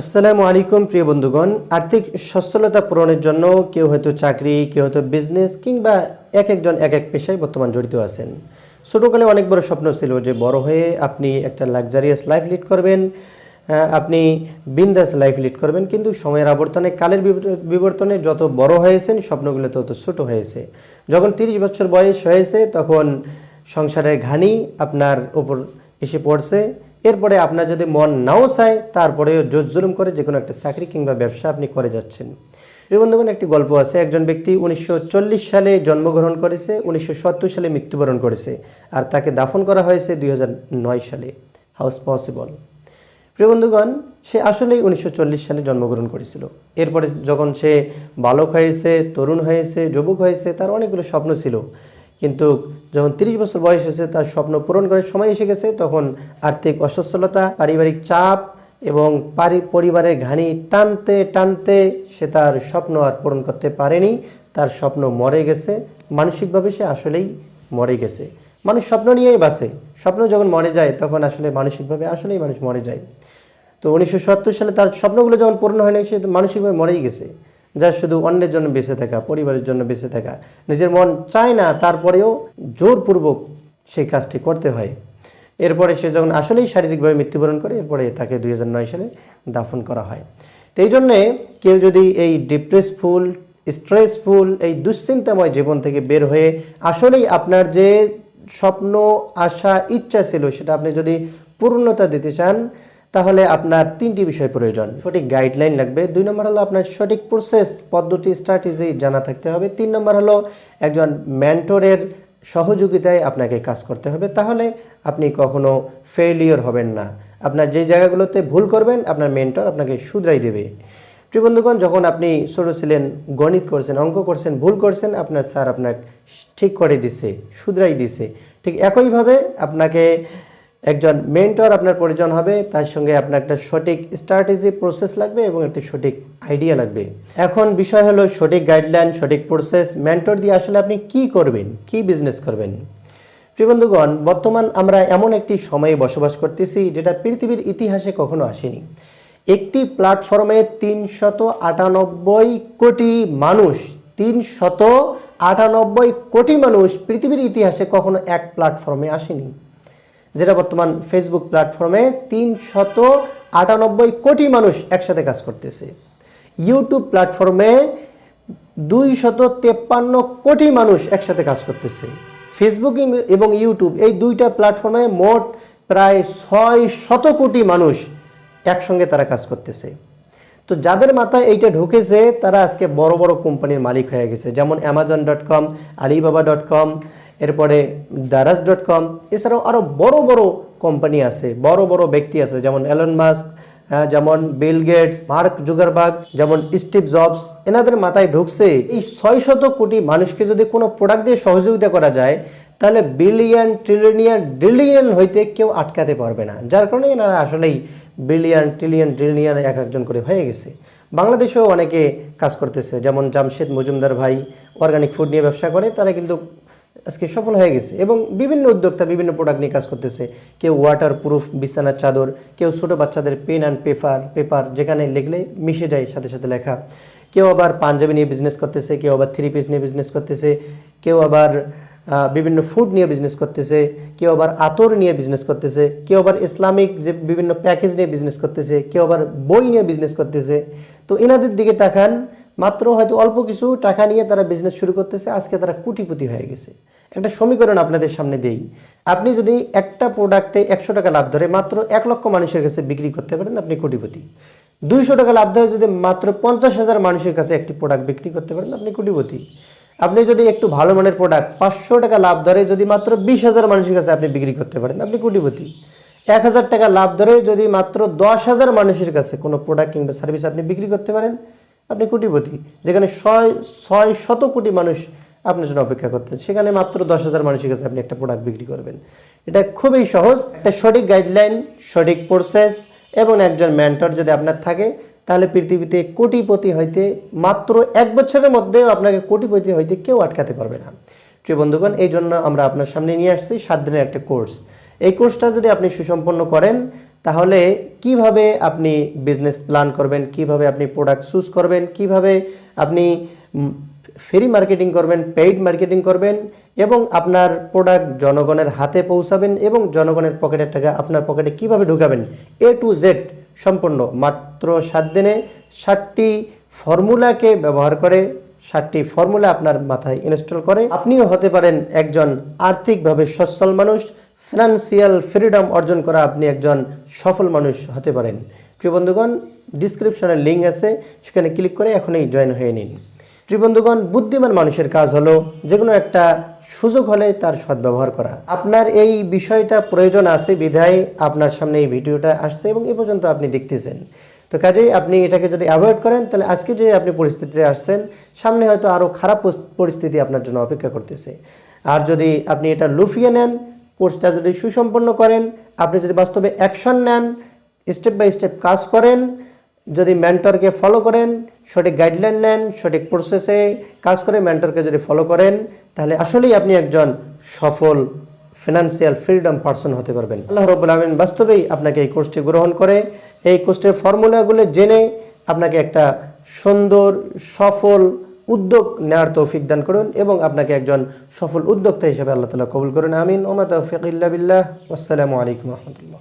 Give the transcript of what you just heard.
আসসালামু আলাইকুম, প্রিয় বন্ধুগণ। আর্থিক সচ্ছলতা পূরণের জন্য কেউ হয়তো চাকরি, কেউ হয়তো বিজনেস কিংবা এক একজন এক এক পেশায় বর্তমান জড়িত আছেন। ছোটোকালে অনেক বড় স্বপ্ন ছিল যে বড় হয়ে আপনি একটা লাক্সারিয়াস লাইফ লিড করবেন আপনি বিন্দাস লাইফ লিড করবেন, কিন্তু সময়ের আবর্তনে, কালের বিবর্তনে যত বড় হয়েছেন, স্বপ্নগুলো তত ছোট হয়েছে। যখন তিরিশ বছর বয়স হয়েছে, তখন সংসারের ঘানি আপনার ওপর এসে পড়ছে। এরপরে আপনার যদি মন নাও চায়, তারপরেও জোর জুলুম করে যে কোনো একটা চাকরি কিংবা ব্যবসা আপনি করে যাচ্ছেন। প্রিয় বন্ধুগণ, একটি গল্প আছে। একজন ব্যক্তি উনিশশো চল্লিশ সালে জন্মগ্রহণ করেছে, উনিশশো সত্তর সালে মৃত্যুবরণ করেছে আর তাকে দাফন করা হয়েছে দুই হাজার নয় সালে। হাউস পসিবল প্রিয় বন্ধুগণ, সে আসলেই উনিশশো চল্লিশ সালে জন্মগ্রহণ করেছিল। এরপরে যখন সে বালক হয়েছে, তরুণ হয়েছে, যুবক হয়েছে, তার অনেকগুলো স্বপ্ন ছিল। কিন্তু যখন তিরিশ বছর বয়স হয়েছে, তার স্বপ্ন পূরণ করার সময় এসে গেছে, তখন আর্থিক অসচ্ছলতা পারিবারিক চাপ এবং পরিবারের ঘানি টানতে টানতে সে তার স্বপ্ন আর পূরণ করতে পারেনি। তার স্বপ্ন মরে গেছে। মানসিকভাবে সে আসলেই মরে গেছে। মানুষ স্বপ্ন নিয়েই বাঁচে। স্বপ্ন যখন মরে যায়, তখন আসলে মানসিকভাবে আসলেই মানুষ মরে যায়। তো উনিশশো সত্তর সালে তার স্বপ্নগুলো যখন পূর্ণ হয় নাই, সে মানসিকভাবে মরেই গেছে। যা শুধু অন্যের জন্য বেঁচে থাকা, পরিবারের জন্য বেঁচে থাকা। নিজের মন চায় না, তারপরেও জোরপূর্বক সেই কাজটি করতে হয়। এরপরে সে যখন আসলেই শারীরিকভাবে মৃত্যুবরণ করে, এরপরে তাকে দুই সালে দাফন করা হয়। তো এই জন্যে কেউ যদি এই ডিপ্রেসফুল, স্ট্রেসফুল, এই দুশ্চিন্তাময় জীবন থেকে বের হয়ে আসলেই আপনার যে স্বপ্ন, আশা, ইচ্ছা ছিল, সেটা আপনি যদি পূর্ণতা দিতে চান তাহলে আপনার তিনটি বিষয় প্রয়োজন। সঠিক গাইডলাইন লাগবে। দুই নম্বর হলো আপনার সঠিক প্রসেস পদ্ধতি স্ট্র্যাটেজি জানা থাকতে হবে। তিন নম্বর হলো একজন মেন্টরের সহযোগিতায় আপনাকে কাজ করতে হবে। তাহলে আপনি কখনো ফেলিওর হবেন না। আপনার যে জায়গাগুলোতে ভুল করবেন, আপনার মেন্টর আপনাকে শুধরাই দেবে। প্রিয় বন্ধুগণ, যখন আপনি ছোটো ছিলেন, গণিত করছেন, অঙ্ক করছেন, ভুল করছেন, আপনার স্যার আপনার ঠিক করে দিছে, শুধরাই দিছে। ঠিক একইভাবে আপনাকে একজন মেন্টর আপনার প্রয়োজন হবে, তার সঙ্গে আপনার একটা সঠিক স্ট্র্যাটেজি প্রসেস লাগবে এবং একটি সঠিক আইডিয়া লাগবে। এখন বিষয় হলো সঠিক গাইডলাইন সঠিক প্রসেস মেন্টর দিয়ে আসলে আপনি কি করবেন, কি বিজনেস করবেন? প্রিয় বন্ধুগণ, বর্তমান আমরা এমন একটি সময়ে বসবাস করতেছি যেটা পৃথিবীর ইতিহাসে কখনো আসেনি। একটি প্ল্যাটফর্মে তিনশত আটানব্বই কোটি মানুষ, তিনশত আটানব্বই কোটি মানুষ পৃথিবীর ইতিহাসে কখনো এক প্ল্যাটফর্মে আসেনি। যেটা বর্তমান ফেসবুক প্ল্যাটফর্মে তিনশত আটানব্বই কোটি মানুষ একসাথে কাজ করতেছে। ইউটিউব প্ল্যাটফর্মে দুই শত তেপ্পান্ন কোটি মানুষ একসাথে কাজ করতেছে। ফেসবুক এবং ইউটিউব এই দুইটা প্ল্যাটফর্মে মোট প্রায় ছয় শত কোটি মানুষ একসঙ্গে তারা কাজ করতেছে। তো যাদের মাথায় এইটা ঢুকেছে, তারা আজকে বড় বড় কোম্পানির মালিক হয়ে গেছে, যেমন Amazon dot com Alibaba dot com এরপরে দারাজ ডট কম, এছাড়াও আরও বড় বড় কোম্পানি আছে, বড় বড় ব্যক্তি আছে, যেমন এলন মাস্ক যেমন বিল গেটস মার্ক জুগারবার্গ যেমন স্টিভ জবস এনাদের মাথায় ঢুকছে এই ছয় শত কোটি মানুষকে যদি কোনো প্রোডাক্ট দিয়ে সহযোগিতা করা যায়, তাহলে বিলিয়ন ট্রিলিয়ন ট্রিলিয়ন হইতে কেউ আটকাতে পারবে না। যার কারণে এনারা আসলেই বিলিয়ন ট্রিলিয়ন ট্রিলিয়ন এক একজন করে হয়ে গেছে। বাংলাদেশেও অনেকে কাজ করতেছে, যেমন জামশেদ মজুমদার ভাই অর্গানিক ফুড নিয়ে ব্যবসা করে, তারা কিন্তু আজকে সফল হয়ে গেছে। এবং বিভিন্ন উদ্যোক্তা বিভিন্ন প্রোডাক্ট নিয়ে কাজ করতেছে। কেউ ওয়াটার প্রুফ বিছানার চাদর, কেউ ছোট বাচ্চাদের পেন অ্যান্ড পেপার পেপার যেখানে লিখলে মিশে যায় সাথে সাথে লেখা। কেউ আবার পাঞ্জাবি নিয়ে বিজনেস করতেছে, কেউ আবার থ্রি পিস নিয়ে বিজনেস করতেছে, কেউ আবার বিভিন্ন ফুড নিয়ে বিজনেস করতেছে, কেউ আবার আতর নিয়ে বিজনেস করতেছে, কেউ আবার ইসলামিক যে বিভিন্ন প্যাকেজ নিয়ে বিজনেস করতেছে, কেউ আবার বই নিয়ে বিজনেস করতেছে। তো এনাদের দিকে তাকান মাত্র হয়তো অল্প কিছু টাকা নিয়ে তারা বিজনেস শুরু করতেছে, আজকে তারা কোটিপতি হয়ে গেছে। একটা সমীকরণ আপনাদের সামনে দেই। আপনি যদি একটা প্রোডাক্টে একশো টাকা লাভ ধরে মাত্র এক লক্ষ মানুষের কাছে বিক্রি করতে পারেন, আপনি কোটিপতি দুইশো টাকা লাভ ধরে যদি মাত্র পঞ্চাশ হাজার মানুষের কাছে একটি প্রোডাক্ট বিক্রি করতে পারেন, আপনি কোটিপতি আপনি যদি একটু ভালো মানের প্রোডাক্ট পাঁচশো টাকা লাভ ধরে যদি মাত্র বিশ হাজার মানুষের কাছে আপনি বিক্রি করতে পারেন, আপনি কোটিপতি এক হাজার টাকা লাভ ধরে যদি মাত্র দশ হাজার মানুষের কাছে কোনো প্রোডাক্ট কিংবা সার্ভিস আপনি বিক্রি করতে পারেন আপনি কোটিপতি, যেখানে ছয় ছয় শত কোটি মানুষ আপনার জন্য অপেক্ষা করতে সেখানে মাত্র দশ হাজার মানুষের কাছে আপনি একটা প্রোডাক্ট বিক্রি করবেন। এটা খুবই সহজ একটা সঠিক গাইডলাইন সঠিক প্রসেস এবং একজন মেন্টর যদি আপনার থাকে, তাহলে পৃথিবীতে কোটিপতি হইতে মাত্র এক বছরের মধ্যেও আপনাকে কোটিপতি হইতে কেউ আটকাতে পারবে না। প্রিয় বন্ধুগণ, এই জন্য আমরা আপনার সামনে নিয়ে আসছি সাত দিনের একটা কোর্স এই কোর্সটা যদি আপনি সুসম্পন্ন করেন তাহলে কীভাবে আপনি বিজনেস প্ল্যান করবেন? কীভাবে আপনি প্রোডাক্ট চুজ করবেন? কীভাবে আপনি ফ্রি মার্কেটিং করবেন? পেইড মার্কেটিং করবেন? এবং আপনার প্রোডাক্ট জনগণের হাতে পৌঁছাবেন এবং জনগণের পকেটের টাকা আপনার পকেটে কীভাবে ঢুকাবেন? এ টু জেড সম্পূর্ণ। মাত্র সাত দিনে ষাটটি ফর্মুলাকে ব্যবহার করে, ষাটটি ফর্মুলা আপনার মাথায় ইনস্টল করে। আপনিও হতে পারেন একজন আর্থিকভাবে সচ্ছল মানুষ ফিনান্সিয়াল ফ্রিডম অর্জন করা আপনি একজন সফল মানুষ হতে পারেন। প্রিয় বন্ধুগণ ডিসক্রিপশনে লিঙ্ক আছে, সেখানে ক্লিক করে এখনই জয়েন হয়ে নিন। প্রিয় বন্ধুগণ, বুদ্ধিমান মানুষের কাজ হলো যে কোনো একটা সুযোগ হলে তার সদ্ব্যবহার করা। আপনার এই বিষয়টা প্রয়োজন আছে, বিধায় আপনার সামনে এই ভিডিওটা আসছে এবং এ পর্যন্ত আপনি দেখতেছেন। তো কাজেই আপনি এটাকে যদি অ্যাভয়েড করেন, তাহলে আজকে যে আপনি পরিস্থিতিতে আসছেন, সামনে হয়তো আরও খারাপ পরিস্থিতি আপনার জন্য অপেক্ষা করতেছে। আর যদি আপনি এটা লুফিয়ে নেন কোর্সটা যদি সুসম্পন্ন করেন, আপনি যদি বাস্তবে অ্যাকশন নেন, স্টেপ বাই স্টেপ কাজ করেন, যদি মেন্টরকে ফলো করেন, সঠিক গাইডলাইন নেন, সঠিক প্রসেসে কাজ করে মেন্টরকে যদি ফলো করেন, তাহলে আসলেই আপনি একজন সফল ফিনান্সিয়াল ফ্রিডম পার্সন হতে পারবেন। আল্লাহ রব্বুল আলমিন বাস্তবেই আপনাকে এই কোর্সটি গ্রহণ করে। এই কোর্সটির ফর্মুলাগুলো জেনে আপনাকে একটা সুন্দর, সফল উদ্যোগ নেওয়ার তৌফিক দান করুন এবং আপনাকে একজন সফল উদ্যোক্তা হিসেবে আল্লাহ তালা কবুল করুন। আমিন। ওমা তৌফিক বিল্লাহ। আসসালামু আলাইকুম রহমতুল্লাহ।